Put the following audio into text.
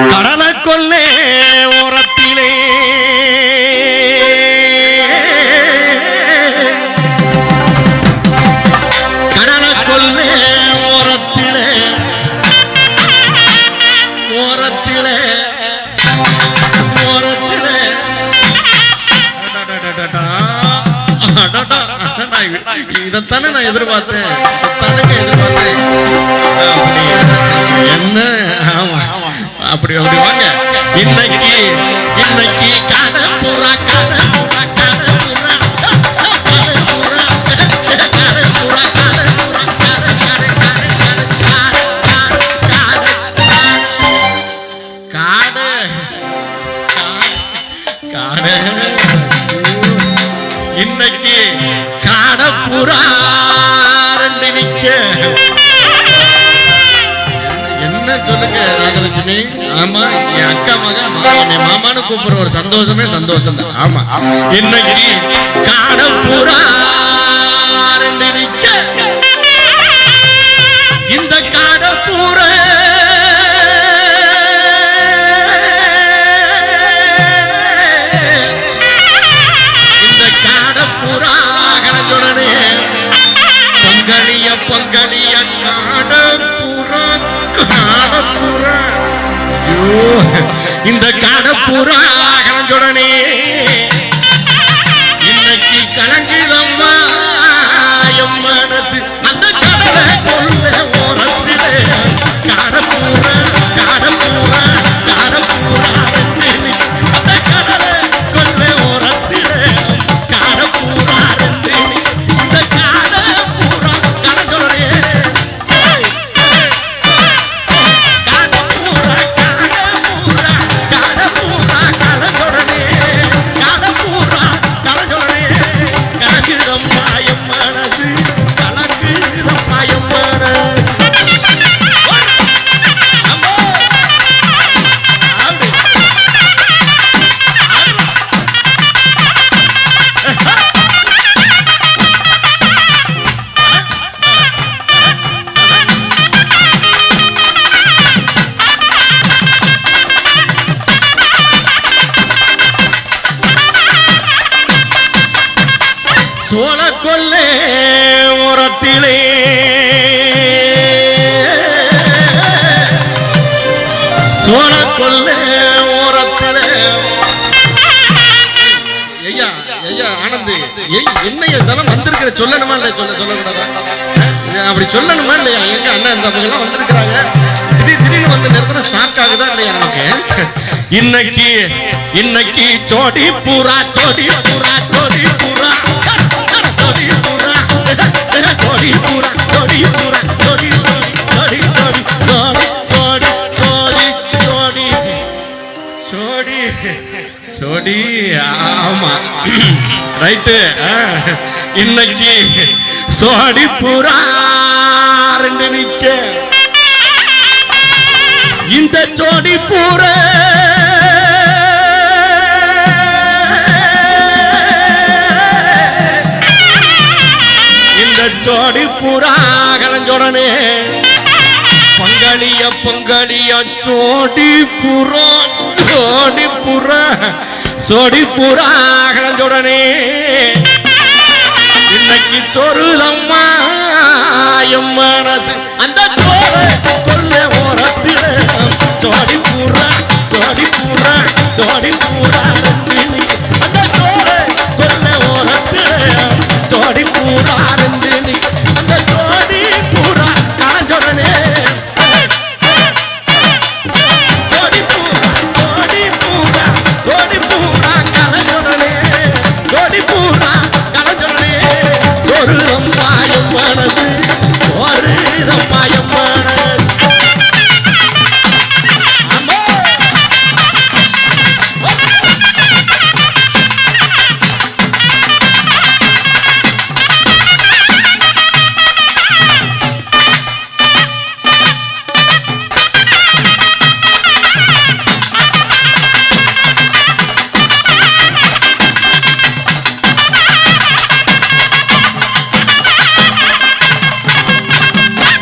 கடலை கொள்ளே ஓரத்திலே. கடலை கொள்ளே ஓரத்திலே. ஓரத்திலே. ஓரத்திலே. இதைத்தானே நான் எதிர்பார்த்தேன். எதிர்பார்த்தேன். அப்படி அப்படி வாங்க. இன்னைக்கு இன்னைக்கு கணப்புறா கணப்புறா கணப்புறா இன்னைக்கு காணப்புறா நினைக்க சொல்லுங்க நாகலட்சுமி ஆமா என் அக்கா மகன் மாமான்னு கூப்பிடுற ஒரு சந்தோஷமே சந்தோஷம் தான். ஆமா. இன்னைக்கு காணம் பூரா இந்த காட பூர இந்த காட பூரா கணக்குடனே பொங்கலிய பொங்கலிய காட காடப்புறா இந்த காடப்புறா கலஞ்சுடனே இன்னைக்கு கலங்கிதம்மா என் மனசு. அந்த கொல்லே உரத்திலே. சோழ கொல்லே உரத்திலே. ஐயா ஐயா ஆனந்து ஏய் என்னையா இதெல்லாம் வந்திருக்கிற சொல்லணுமா இல்லையா? சொல்ல சொல்லக்கூடாதா? இது அப்படி சொல்லணுமா இல்லையா? எங்க அண்ணன் இந்த பக்கம் வந்திருக்கிறாங்க. திடீர் திடீர்னு வந்த நேரத்துல ஷாக் ஆகுதா இல்லையா நமக்கு? இன்னைக்கு இன்னைக்கு சோடி பூரா சோடி பூரா சோடி பூரா சோடி. சோடி ஆமா. ரைட்டு. இன்னைக்கு சோடி புறா ரெண்டு நிக்க. இந்த சோடி புறா இந்த சோடி புறா கலஞ்சோடனே பொங்கலிய பொங்கலிய சோடி புறா சோடி புறா சோடி புறா. கலந்துடனே இன்னைக்கு தொருதம்மா என் மனசு. அந்த சோறு கொல்ல ஓரத்தில சோடி புறா சோடி புறா சோடி புறா.